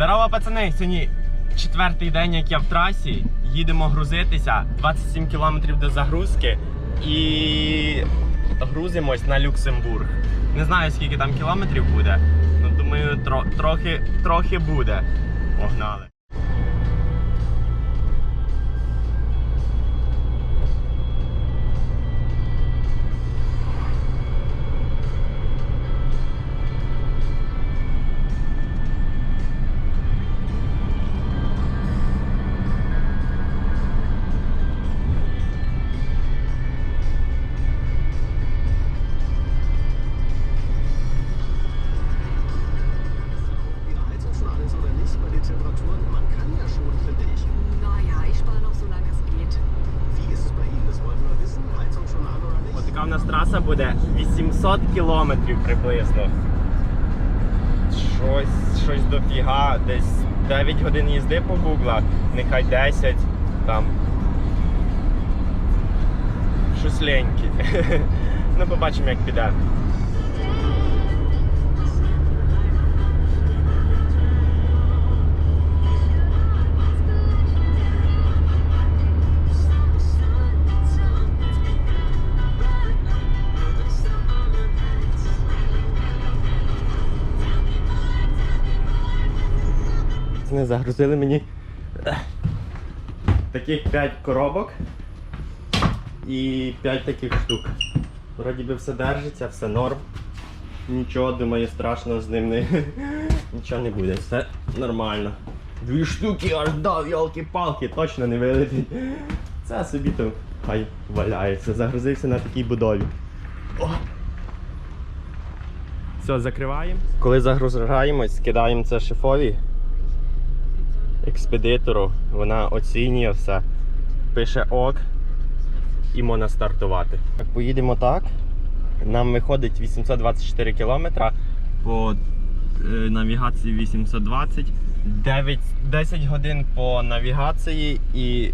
Здорово, пацани! Сьогодні четвертий день, як я в трасі. Їдемо грузитися. 27 кілометрів до загрузки і грузимось на Люксембург. Не знаю, скільки там кілометрів буде. Ну, думаю, тро- трохи, трохи буде. Погнали. Nicht? В нас траса буде 800 кілометрів приблизно. Щось, щось дофіга, десь 9 годин їзди по гуглах, нехай 10 там. Щось леньке. ну, побачимо, як піде. Вони загрузили мені таких 5 коробок і 5 таких штук. Вроді би все держиться, все норм. Нічого, думаю, страшного з ним не нічого не буде, все нормально. Дві штуки аж дав, йолки-палки, точно не вилетить. Це собі то хай валяється. Загрузився на такій будові. О! Все, закриваємо. Коли загружаємось, скидаємо це шефові експедитору, вона оцінює все, пише ок і можна стартувати. Так, поїдемо так. Нам виходить 824 кілометра по е, навігації 820, 9, 10 годин по навігації і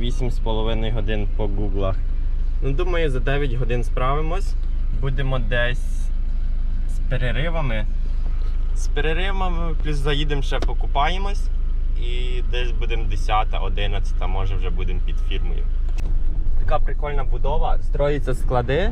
8,5 годин по гуглах. Ну, думаю, за 9 годин справимось. Будемо десь з переривами. З переривами плюс заїдемо ще покупаємось і десь будемо 10, 11, може вже будемо під фірмою. Така прикольна будова, строїться склади.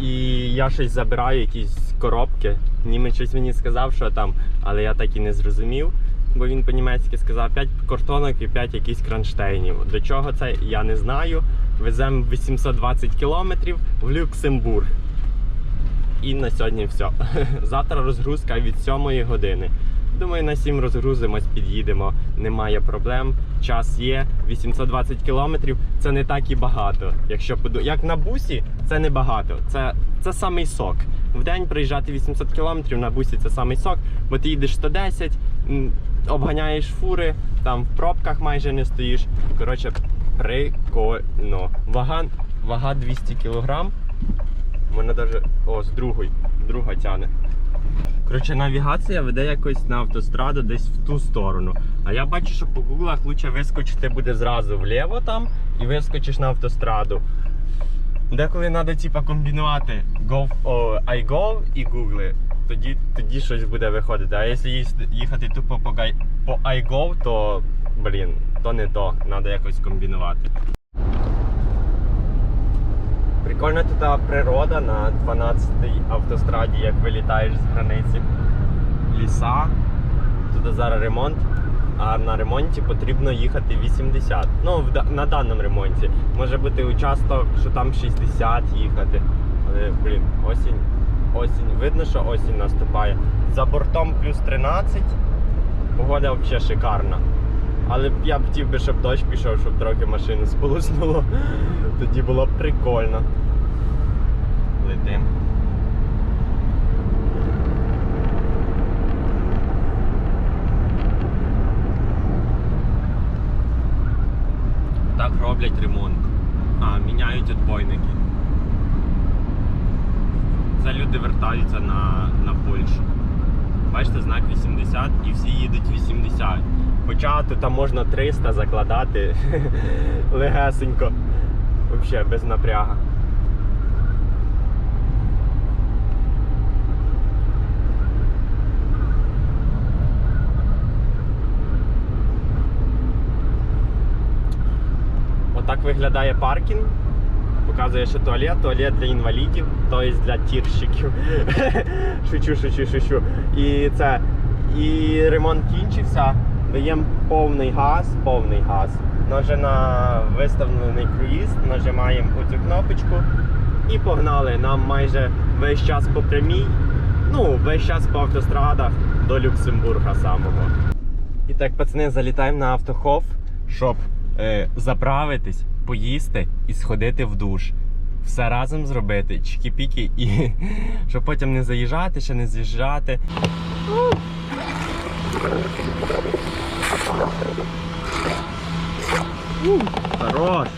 І я щось забираю, якісь коробки. Німець щось мені сказав, що там, але я так і не зрозумів, бо він по-німецьки сказав 5 картонок і 5 якісь кронштейнів. До чого це, я не знаю. Веземо 820 кілометрів в Люксембург. І на сьогодні все. Завтра розгрузка від 7 години. Думаю, на 7 розгрузимось, під'їдемо, немає проблем. Час є. 820 кілометрів це не так і багато. Якщо. Як на бусі, це не багато. Це, це самий сок. В день проїжджати 800 кілометрів на бусі це самий сок, бо ти їдеш 110, м, обганяєш фури, там в пробках майже не стоїш. Коротше, прикольно. Вага, вага 200 кілограм. Мене даже. О, з другої. Друга тяне. Коротше, навігація веде якось на автостраду десь в ту сторону. А я бачу, що по гуглах лучше вискочити буде зразу вліво там і вискочиш на автостраду. Деколи треба типа комбінувати go, о, iGo і Google. Тоді, тоді щось буде виходити. А якщо їхати тупо по, по iGo, то блін, то не то. Треба якось комбінувати. Прикольна тут природа на 12-й автостраді, як вилітаєш з границі. Ліса. Тут зараз ремонт, а на ремонті потрібно їхати 80. Ну, на даному ремонті. Може бути участок, що там 60 їхати. Але, блін, осінь. Осінь. Видно, що осінь наступає. За бортом плюс 13. Погода взагалі шикарна. Але я б хотів би, щоб дощ пішов, щоб трохи машину сполоснуло. Тоді було б прикольно. Летим. Так роблять ремонт. А, міняють отбойники. Це люди вертаються на, на Польщу. Бачите, знак 80 і всі їдуть 80. Хоча тут там можна 300 закладати легесенько. Взагалі без напряга. Виглядає паркінг. Показує, що туалет, туалет для інвалідів, тобто для тірщиків. шучу, шучу, шучу. І це. І ремонт кінчився. Даємо повний газ, повний газ. Ну, на виставлений круїз, нажимаємо оцю кнопочку і погнали. Нам майже весь час по прямій, ну, весь час по автострадах до Люксембурга самого. І так, пацани, залітаємо на автохов, щоб е, заправитись, поїсти і сходити в душ. Все разом зробити, чики-піки, і щоб потім не заїжджати, ще не з'їжджати. Хорош!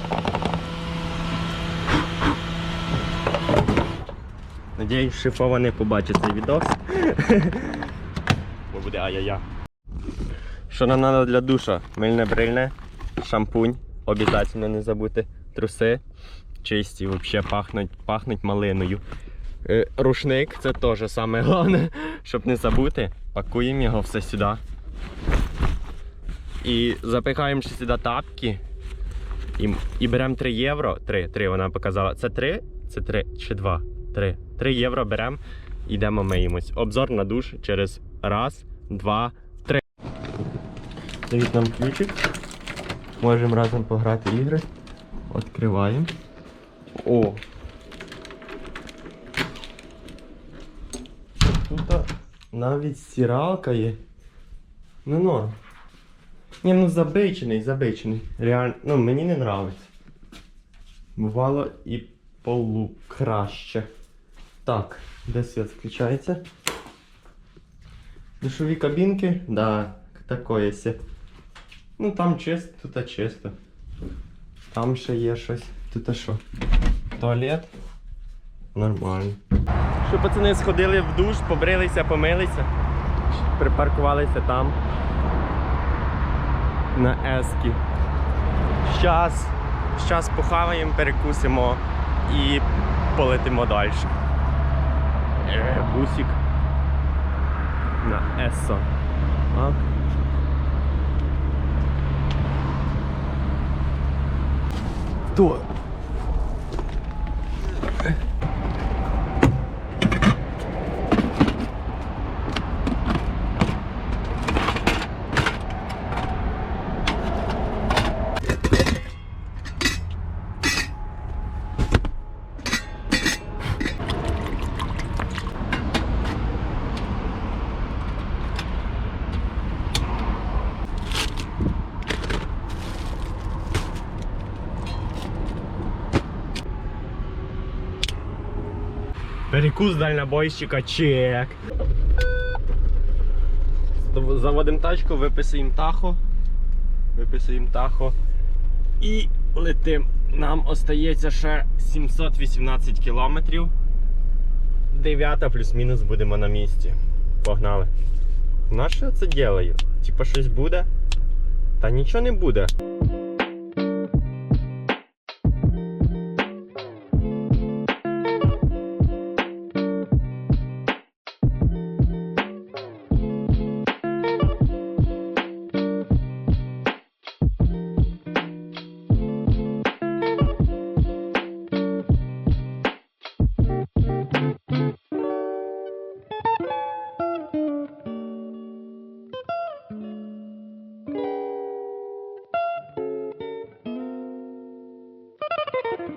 Надіюсь, шифова не побачить цей відос. Бо буде ай-яй-я. Що нам треба для душа? Мильне брильне, шампунь, обов'язково не забути, труси чисті, взагалі пахнуть, пахнуть малиною. Е, Рушник це теж саме головне, щоб не забути. Пакуємо його все сюди. І запихаємо ще сюди тапки. І, і беремо 3 євро. 3, 3 вона показала. Це 3? Це 3 чи 2? 3. 3 євро беремо, йдемо миємось. Обзор на душ через раз, два, три. Дають нам ключик. Можемо разом пограти ігри. Відкриваємо. О! Тут навіть стиралка є. Ну норм. Ні, ну забичений, забичений. Реально, ну мені не нравиться. Бувало і полу краще. Так, де світ включається? Душові кабінки? Да, такое сє. Ну там чисто, тут чисто. Там ще є щось. Тут що? Туалет? Нормально. Що пацани сходили в душ, побрилися, помилися, припаркувалися там. На ескі. Щас, щас похаваємо, перекусимо і полетимо далі. Е, бусик. На Есо. А? Хто? Перекус дальнобойщика чек. Заводимо тачку, виписуємо тахо. Виписуємо тахо. І летим. Нам остається ще 718 кілометрів. Дев'ята плюс-мінус будемо на місці. Погнали. На що це ділаю? Типа щось буде? Та нічого не буде.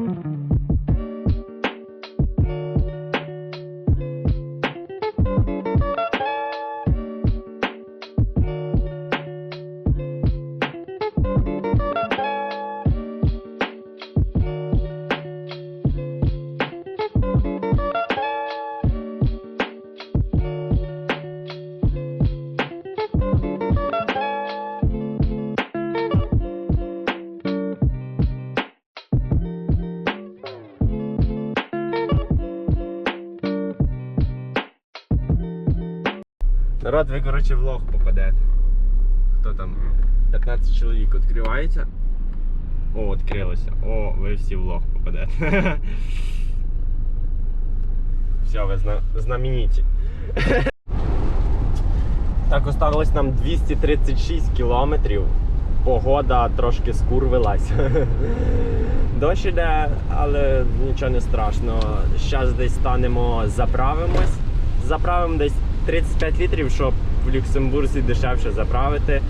Mm-hmm. Народ, ви, коротше, в лох попадете. Хто там? 15 чоловік відкривається. О, відкрилося. О, ви всі в лох попадете. Все, ви зна... знамениті. Так, осталось нам 236 кілометрів погода трошки скурвилась. Дощ іде, але нічого не страшно. Зараз десь станемо, заправимось. Заправимо десь 35 літрів, щоб в Люксембурзі дешевше заправити.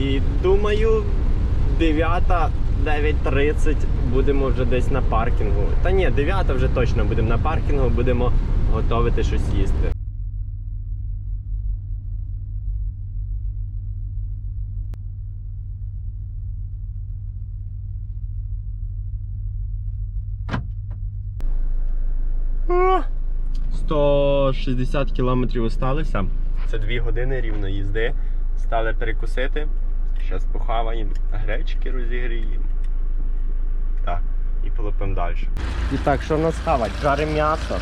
І думаю, 9, 9.30 будемо вже десь на паркінгу. Та ні, 9 вже точно будемо на паркінгу, будемо готувати щось їсти. О, 160 кілометрів осталося. Це 2 години рівно їзди. Стали перекусити. Зараз похаваємо гречки розігріємо. Так, і полопимо далі. І так, що в нас хавать? Жаримо м'ясо.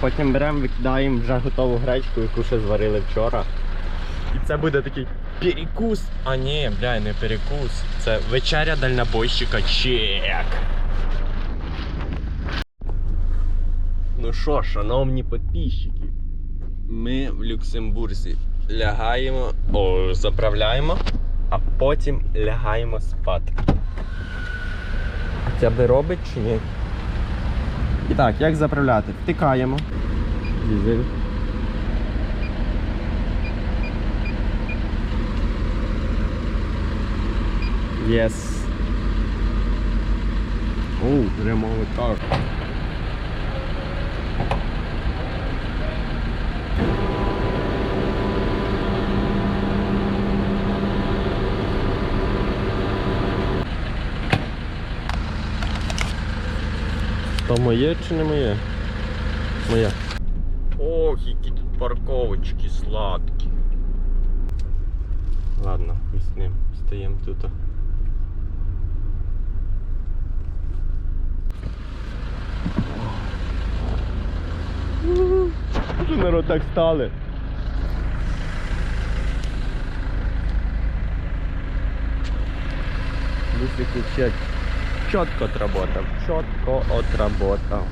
Потім беремо, викидаємо вже готову гречку, яку ще зварили вчора. І це буде такий перекус. А ні, бля, не перекус. Це вечеря дальнобойщика чек. Ну що, шановні підписчики, ми в Люксембурзі лягаємо, о, заправляємо, а потім лягаємо спати. Хоча би робить чи ні? І так, як заправляти? Втикаємо. Дізель. Yes. Оу, ремовий кар. То моє чи не моє? Моє. Ох, які тут парковочки сладкі. Ладно, ми з ним стоїмо тут. Що народ так стали? Бусик вообще четко отработал. Четко отработал.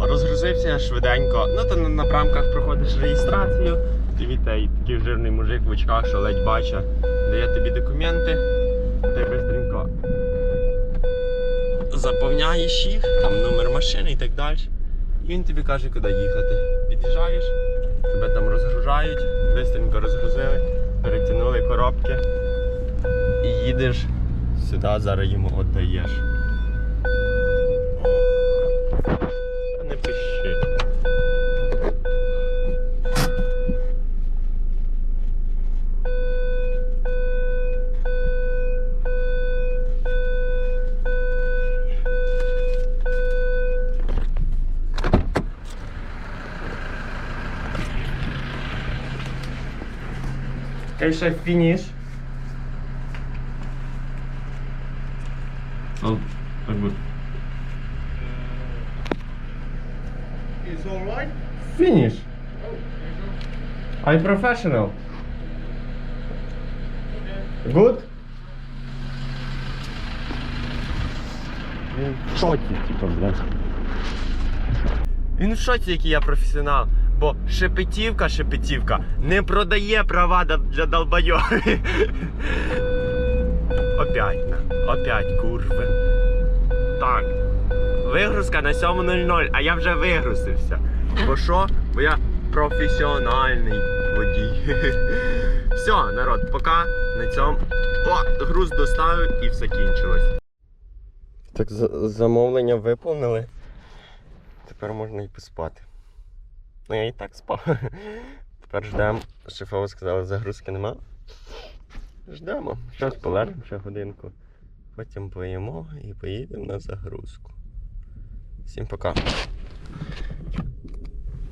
Розгрузився швиденько. Ну то на, на прамках проходиш реєстрацію. Тобі той такий жирний мужик в очках, що ледь бачить, дає тобі документи, ти швидко заповняєш їх, там номер машини і так далі. І він тобі каже, куди їхати. Під'їжджаєш, тебе там розгружають, швидко розгрузили, перетягнули коробки і їдеш сюди, зараз йому віддаєш. Не. Окей, ще фініш. Oh, так good. It's all right. Finish. I professional. Good? Він в шоці, типу, блядь. Він в шоці, який я професіонал. Бо шепетівка, шепетівка не продає права для долбойових. Опять, на. Опять, курви. Так. Вигрузка на 7.00, а я вже вигрузився. Бо що? Бо я професіональний водій. Все, народ, пока на цьому. О, груз доставив і все кінчилось. Так, замовлення виповнили. Тепер можна і поспати. Ну я і так спав. Тепер ждемо. Шефова сказала, загрузки нема. Ждемо. Зараз полежимо ще годинку. Потім поїмо і поїдемо на загрузку. Всім пока.